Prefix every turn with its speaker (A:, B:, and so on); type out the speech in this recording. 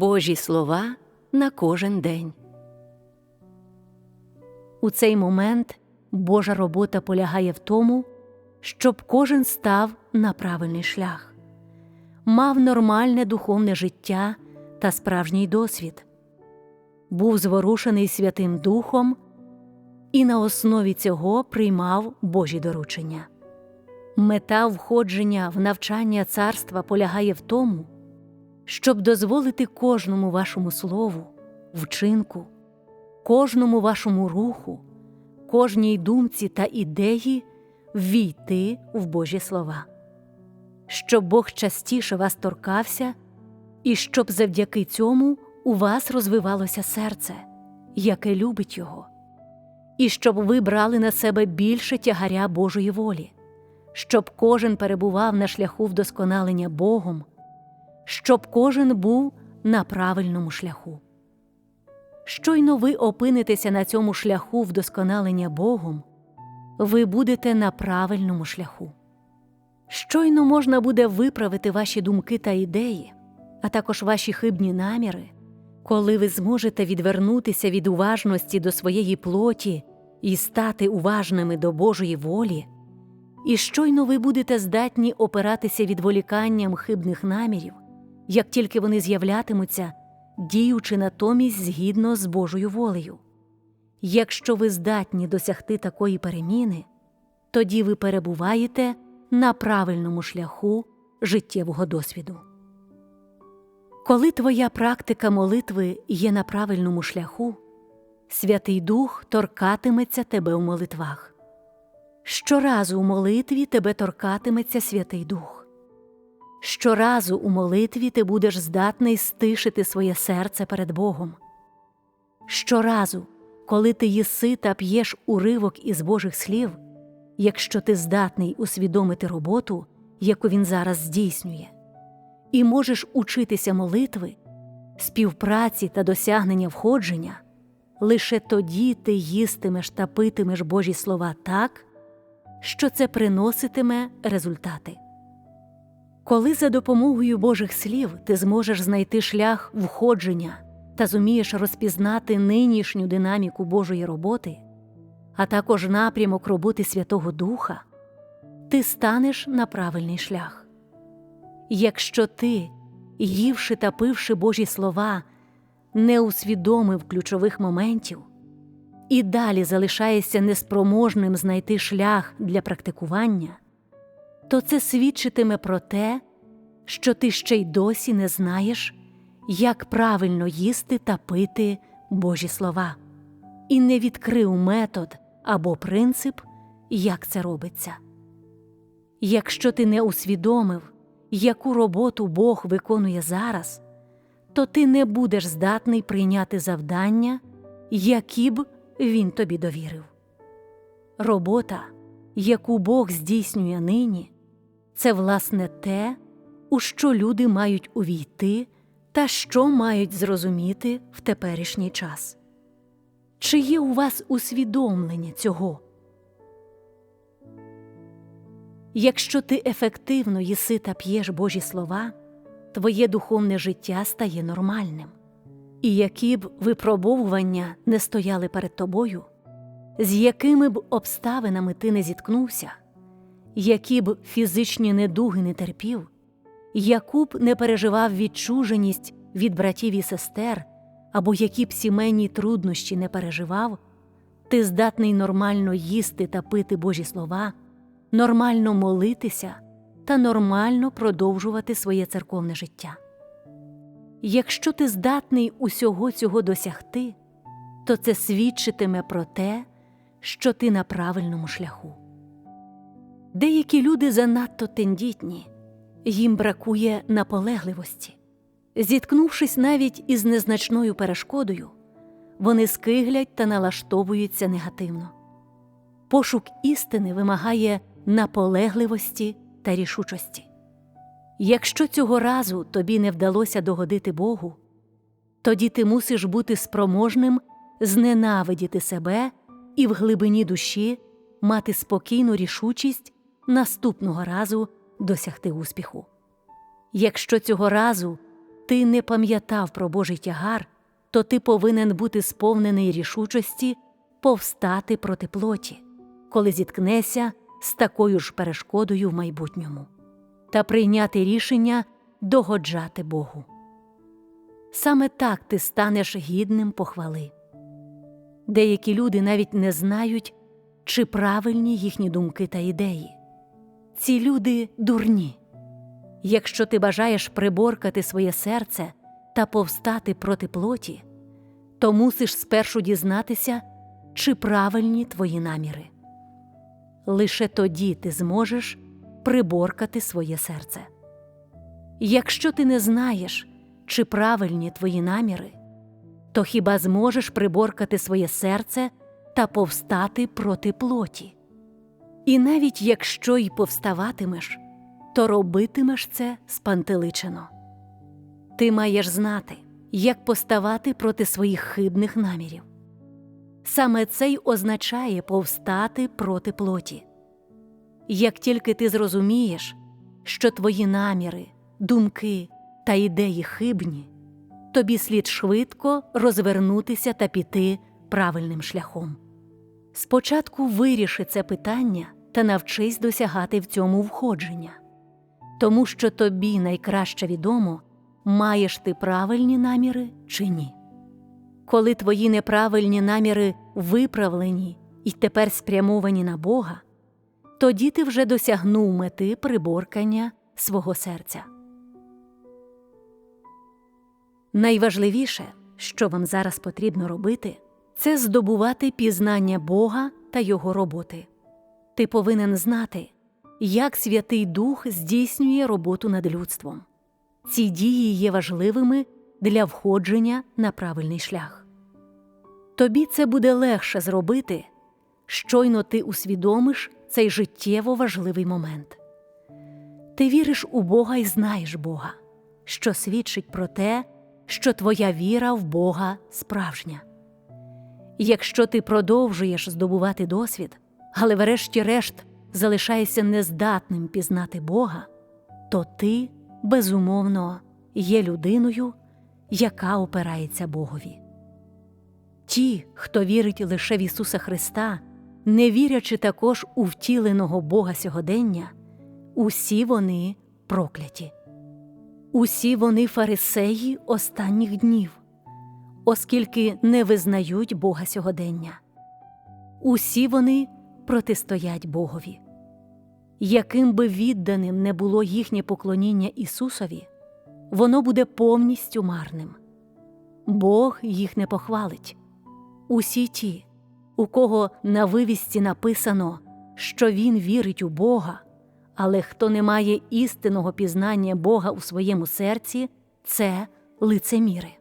A: Божі слова на кожен день. У цей момент Божа робота полягає в тому, щоб кожен став на правильний шлях, мав нормальне духовне життя та справжній досвід, був зворушений Святим Духом і на основі цього приймав Божі доручення. Мета входження в навчання царства полягає в тому, щоб дозволити кожному вашому слову, вчинку, кожному вашому руху, кожній думці та ідеї ввійти в Божі слова, щоб Бог частіше вас торкався, і щоб завдяки цьому у вас розвивалося серце, яке любить Його, і щоб ви брали на себе більше тягаря Божої волі, щоб кожен перебував на шляху вдосконалення Богом щоб кожен був на правильному шляху. Щойно ви опинитеся на цьому шляху вдосконалення Богом, ви будете на правильному шляху. Щойно можна буде виправити ваші думки та ідеї, а також ваші хибні наміри, коли ви зможете відвернутися від уважності до своєї плоті і стати уважними до Божої волі, і щойно ви будете здатні опиратися відволіканням хибних намірів як тільки вони з'являтимуться, діючи натомість згідно з Божою волею. Якщо ви здатні досягти такої переміни, тоді ви перебуваєте на правильному шляху життєвого досвіду. Коли твоя практика молитви є на правильному шляху, Святий Дух торкатиметься тебе у молитвах. Щоразу у молитві тебе торкатиметься Святий Дух. Щоразу у молитві ти будеш здатний стишити своє серце перед Богом. Щоразу, коли ти їси та п'єш уривок із Божих слів, якщо ти здатний усвідомити роботу, яку він зараз здійснює, і можеш учитися молитви, співпраці та досягнення входження, лише тоді ти їстимеш та питимеш Божі слова так, що це приноситиме результати. Коли за допомогою Божих слів ти зможеш знайти шлях входження та зумієш розпізнати нинішню динаміку Божої роботи, а також напрямок роботи Святого Духа, ти станеш на правильний шлях. Якщо ти, ївши та пивши Божі слова, не усвідомив ключових моментів і далі залишаєшся неспроможним знайти шлях для практикування то це свідчитиме про те, що ти ще й досі не знаєш, як правильно їсти та пити Божі слова, і не відкрив метод або принцип, як це робиться. Якщо ти не усвідомив, яку роботу Бог виконує зараз, то ти не будеш здатний прийняти завдання, які б він тобі довірив. Робота, яку Бог здійснює нині, це власне те, у що люди мають увійти та що мають зрозуміти в теперішній час. Чи є у вас усвідомлення цього? Якщо ти ефективно їси та п'єш Божі слова, твоє духовне життя стає нормальним, і які б випробовування не стояли перед тобою, з якими б обставинами ти не зіткнувся які б фізичні недуги не терпів, яку б не переживав відчуженість від братів і сестер, або які б сімейні труднощі не переживав, ти здатний нормально їсти та пити Божі слова, нормально молитися та нормально продовжувати своє церковне життя. Якщо ти здатний усього цього досягти, то це свідчитиме про те, що ти на правильному шляху. Деякі люди занадто тендітні, їм бракує наполегливості. Зіткнувшись навіть із незначною перешкодою, вони скиглять та налаштовуються негативно. Пошук істини вимагає наполегливості та рішучості. Якщо цього разу тобі не вдалося догодити Богу, тоді ти мусиш бути спроможним зненавидіти себе і в глибині душі мати спокійну рішучість наступного разу досягти успіху. Якщо цього разу ти не пам'ятав про Божий тягар, то ти повинен бути сповнений рішучості повстати проти плоті, коли зіткнешся з такою ж перешкодою в майбутньому, та прийняти рішення догоджати Богу. Саме так ти станеш гідним похвали. Деякі люди навіть не знають, чи правильні їхні думки та ідеї. Ці люди дурні. Якщо ти бажаєш приборкати своє серце та повстати проти плоті, то мусиш спершу дізнатися, чи правильні твої наміри. Лише тоді ти зможеш приборкати своє серце. Якщо ти не знаєш, чи правильні твої наміри, то хіба зможеш приборкати своє серце та повстати проти плоті? І навіть якщо й повставатимеш, то робитимеш це спантеличено. Ти маєш знати, як поставати проти своїх хибних намірів. Саме це й означає повстати проти плоті. Як тільки ти зрозумієш, що твої наміри, думки та ідеї хибні, тобі слід швидко розвернутися та піти правильним шляхом. Спочатку виріши це питання та навчись досягати в цьому входження, тому що тобі найкраще відомо, маєш ти правильні наміри чи ні. Коли твої неправильні наміри виправлені і тепер спрямовані на Бога, тоді ти вже досягнув мети приборкання свого серця. Найважливіше, що вам зараз потрібно робити, це здобувати пізнання Бога та Його роботи. Ти повинен знати, як Святий Дух здійснює роботу над людством. Ці дії є важливими для входження на правильний шлях. Тобі це буде легше зробити, щойно ти усвідомиш цей життєво важливий момент. Ти віриш у Бога і знаєш Бога, що свідчить про те, що твоя віра в Бога справжня. Якщо ти продовжуєш здобувати досвід, але врешті-решт залишаєшся нездатним пізнати Бога, то ти, безумовно, є людиною, яка опирається Богові. Ті, хто вірить лише в Ісуса Христа, не вірячи також у втіленого Бога сьогодення, усі вони прокляті. Усі вони фарисеї останніх днів, оскільки не визнають Бога сьогодення. Усі вони протистоять Богові. Яким би відданим не було їхнє поклоніння Ісусові, воно буде повністю марним. Бог їх не похвалить. Усі ті, у кого на вивісці написано, що він вірить у Бога, але хто не має істинного пізнання Бога у своєму серці, це лицеміри.